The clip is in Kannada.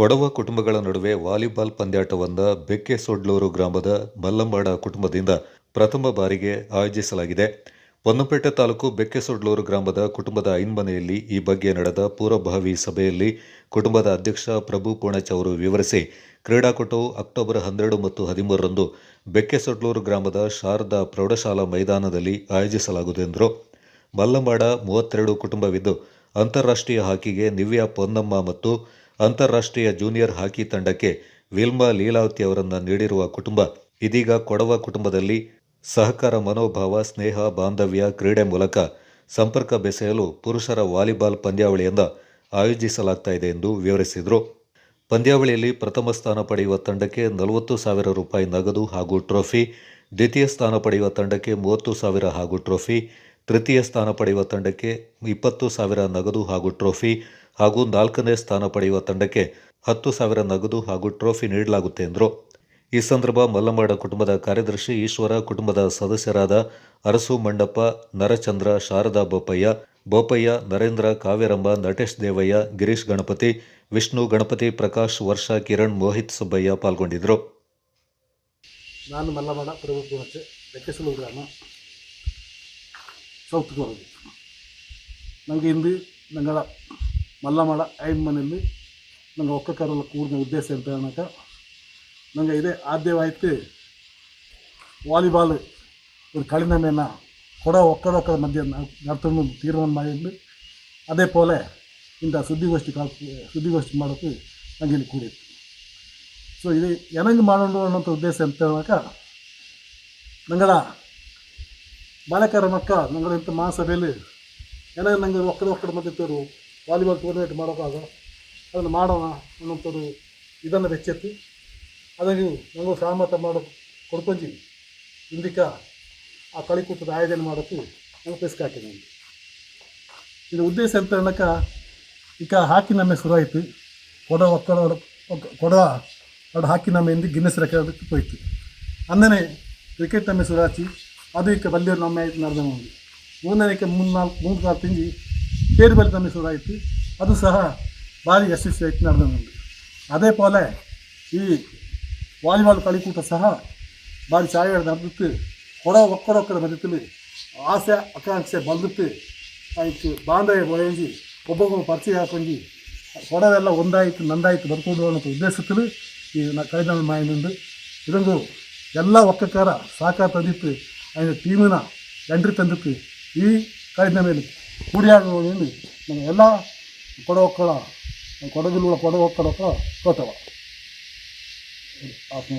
ಕೊಡವ ಕುಟುಂಬಗಳ ನಡುವೆ ವಾಲಿಬಾಲ್ ಪಂದ್ಯಾಟವನ್ನು ಬೆಕ್ಕೆ ಸೊಡ್ಲೂರು ಗ್ರಾಮದ ಮಲ್ಲಂಬಾಡ ಕುಟುಂಬದಿಂದ ಪ್ರಥಮ ಬಾರಿಗೆ ಆಯೋಜಿಸಲಾಗಿದೆ. ಪೊನ್ನಪೇಟೆ ತಾಲೂಕು ಬೆಕ್ಕೆಸೊಡ್ಲೂರು ಗ್ರಾಮದ ಕುಟುಂಬದ ಐನ್ಮನೆಯಲ್ಲಿ ಈ ಬಗ್ಗೆ ನಡೆದ ಪೂರ್ವಭಾವಿ ಸಭೆಯಲ್ಲಿ ಕುಟುಂಬದ ಅಧ್ಯಕ್ಷ ಪ್ರಭು ಪೂಣಚ್ ಅವರು ವಿವರಿಸಿ, ಕ್ರೀಡಾಕೂಟವು ಅಕ್ಟೋಬರ್ ಹನ್ನೆರಡು ಮತ್ತು ಹದಿಮೂರರಂದು ಬೆಕ್ಕೆಸೊಡ್ಲೂರು ಗ್ರಾಮದ ಶಾರದಾ ಪ್ರೌಢಶಾಲಾ ಮೈದಾನದಲ್ಲಿ ಆಯೋಜಿಸಲಾಗುವುದು ಎಂದರು. ಮಲ್ಲಂಬಾಡ ಮೂವತ್ತೆರಡು ಕುಟುಂಬವಿದ್ದು, ಅಂತಾರಾಷ್ಟ್ರೀಯ ಹಾಕಿಗೆ ನಿವ್ಯಾ ಪೊನ್ನಮ್ಮ ಮತ್ತು ಅಂತಾರಾಷ್ಟ್ರೀಯ ಜೂನಿಯರ್ ಹಾಕಿ ತಂಡಕ್ಕೆ ವಿಲ್ಮಾ ಲೀಲಾವತಿ ಅವರನ್ನು ನೀಡಿರುವ ಕುಟುಂಬ, ಇದೀಗ ಕೊಡವ ಕುಟುಂಬದಲ್ಲಿ ಸಹಕಾರ, ಮನೋಭಾವ, ಸ್ನೇಹ, ಬಾಂಧವ್ಯ, ಕ್ರೀಡೆ ಮೂಲಕ ಸಂಪರ್ಕ ಬೆಸೆಯಲು ಪುರುಷರ ವಾಲಿಬಾಲ್ ಪಂದ್ಯಾವಳಿಯಿಂದ ಆಯೋಜಿಸಲಾಗ್ತಾ ಇದೆ ಎಂದು ವಿವರಿಸಿದರು. ಪಂದ್ಯಾವಳಿಯಲ್ಲಿ ಪ್ರಥಮ ಸ್ಥಾನ ಪಡೆಯುವ ತಂಡಕ್ಕೆ ನಲವತ್ತು ಸಾವಿರ ರೂಪಾಯಿ ನಗದು ಹಾಗೂ ಟ್ರೋಫಿ, ದ್ವಿತೀಯ ಸ್ಥಾನ ಪಡೆಯುವ ತಂಡಕ್ಕೆ ಮೂವತ್ತು ಸಾವಿರ ಹಾಗೂ ಟ್ರೋಫಿ ತೃತೀಯ ಸ್ಥಾನ ಪಡೆಯುವ ತಂಡಕ್ಕೆ ಇಪ್ಪತ್ತು ಸಾವಿರ ನಗದು ಹಾಗೂ ಟ್ರೋಫಿ ಹಾಗೂ ನಾಲ್ಕನೇ ಸ್ಥಾನ ಪಡೆಯುವ ತಂಡಕ್ಕೆ ಹತ್ತು ಸಾವಿರ ನಗದು ಹಾಗೂ ಟ್ರೋಫಿ ನೀಡಲಾಗುತ್ತೆ ಎಂದರು. ಈ ಸಂದರ್ಭ ಮಲ್ಲಮಾಡ ಕುಟುಂಬದ ಕಾರ್ಯದರ್ಶಿ ಈಶ್ವರ ಕುಟುಂಬದ ಸದಸ್ಯರಾದ ಅರಸು ಮಂಡಪ್ಪ, ನರಚಂದ್ರ, ಶಾರದಾ ಬೋಪಯ್ಯ ಬೋಪಯ್ಯ ನರೇಂದ್ರ ಕಾವ್ಯರಂಬ ನಟೇಶ್ ದೇವಯ್ಯ, ಗಿರೀಶ್ ಗಣಪತಿ, ವಿಷ್ಣು ಗಣಪತಿ, ಪ್ರಕಾಶ್, ವರ್ಷ, ಕಿರಣ್, ಮೋಹಿತ್ ಸುಬ್ಬಯ್ಯ ಪಾಲ್ಗೊಂಡಿದ್ದರು. ನಾನು ಮಲ್ಲಮಾಡ ಗ್ರಾಮ. ಸೌತ್ ಗೋರದು ನನಗೆ ಇಂದು ഞങ്ങള ಮಲ್ಲಮಾಡ ಐದು ಮನೆಯಲ್ಲಿ ನಂಗೆ ಒಕ್ಕಕಾರಲ್ಲ ಕೂಡಿನ ಉದ್ದೇಶ ಅಂತ ಹೇಳಕ ನಂಗೆ ಇದೇ ಆದ್ಯವಾಯ್ತು ವಾಲಿಬಾಲ್ ഒരു കളിനമേന കൊട ഒക്കടൊക്കെ മധ്യ നടത്തുന്ന തീരുമാനം ಮಾಡಿದ್ದು അതേ പോലെ ಇಂಥ ಸುದ್ದಿಗೋಷ್ಠಿ ಕಾಲ್ ಸುದ್ದಿಗೋಷ್ಠಿ ಮಾಡೋಕ್ಕೆ ನಂಗೆ ಇಲ್ಲಿ ಕೂಡಿತ್ತು ಸೊ ಇದು ಏನಂಗೆ ಮಾಡೋಣ ಅನ್ನೋಂಥ ಉದ್ದೇಶ ಅಂತ ಹೇಳಕ ನಂಗಳ ಬಾಲಕರ ಮಕ್ಕ ನಂಗಳ ಇಂಥ ಮಹಾಸಭೆಯಲ್ಲಿ ಏನೇ ನಂಗೆ ಒಕ್ಕಡ ಒಕ್ಕಡ ಮಧ್ಯತ್ತವರು ವಾಲಿಬಾಲ್ ಟೂರ್ನಮೆಂಟ್ ಮಾಡೋಕ್ಕಾಗ ಅದನ್ನು ಮಾಡೋಣ ಅನ್ನೋಂಥದ್ದು ಇದನ್ನು ಬೆಚ್ಚೆತ್ತಿ. ಅದಾಗಿ ನಂಗೆ ಸಹಮತ ಮಾಡೋ ಕೊಡ್ಕೊಂಜಿ ಇಂದಿಕ ಆ ಕಳಿಕೂಟದ ಆಯೋಜನೆ ಮಾಡೋಕ್ಕೆ ನಂಗೆ ಪೆಸ್ಕ್ ಹಾಕಿದೆ ನಂಗೆ. ಇದು ಉದ್ದೇಶ ಅಂತ ಅನ್ನಕ್ಕ ಈಗ ಹಾಕಿ ನಮ್ಮೆ ಶುರುವಾಯಿತು ಕೊಡ ಒಕ್ಕಡ ಕೊಡ ಅದು ಹಾಕಿ ನಮ್ಮ ಹಿಂದೆ ಗಿನ್ನೆಸ್ ರೆಕಾರ್ಡ್ ಹೋಯ್ತು. ಅಂದನೆ ಕ್ರಿಕೆಟ್ ನಮ್ಮೆ ಶುರು ಅದು ಅದಕ್ಕೆ ಬಲ್ಲಿಯರು ನಮ್ಮ ನಡೆದ ನೋಡಿ ಮೂರನೇದಕ್ಕೆ ಮೂರು ನಾಲ್ಕು ಮೂರು ನಾಲ್ಕು ತಿಂಗಿ ಕೇರಿ ಬಲಿ ಶುರುವಾಯಿತು ಅದು ಸಹ ಭಾರಿ ಯಶಸ್ವಿ ಆಯಿತು ನಡೆದ ನೋಡಿ ಅದೇ ಪೋಲೆ ಈ ವಾಲಿಬಾಲ್ ಕಳಿಕೂಟ ಸಹ ಭಾರಿ ಛಾಯಗಳು ನಡೆದಿತ್ತು ಕೊಡ ಒಕ್ಕರೊಕ್ಕರ ಮಧ್ಯದಲ್ಲಿ ಆಸೆ, ಆಕಾಂಕ್ಷೆ ಬಂದಿತ್ತು ಆಯಿತು, ಬಾಂಧವ್ಯ ಒಳಗಿ ಒಬ್ಬೊಬ್ಬರು ಪರಿಚಯ ಹಾಕೊಂಡು ಕೊಡವೆಲ್ಲ ಒಂದಾಯಿತು, ನಂದಾಯಿತು, ಬರ್ಕೊಂಡು ಅನ್ನೋ ಉದ್ದೇಶದಲ್ಲಿ ಈ ನಾ ಕಳೆದ ಮಾಯನಿಂದ ಇದೊಂದು ಎಲ್ಲ ಒಕ್ಕಕಾರ ಸಾಕಾತದಿತ್ತು ಅದರ ಟೀಮಿನ ಎಂಟ್ರಿ ತಂದಿತ್ತು ಈ ಕಾಯ್ದ ಮೇಲೆ ಕೂಡಿಯಾಗಿ ನಮ್ಮ ಎಲ್ಲ ಕೊಡವಕ್ಕಳ ಕೊಡಗಿಲ್ಲ ಕೊಡವ ಕೊಡೋಕ್ಕಳ ಕೊಟ್ಟವ ಆತ್ಮ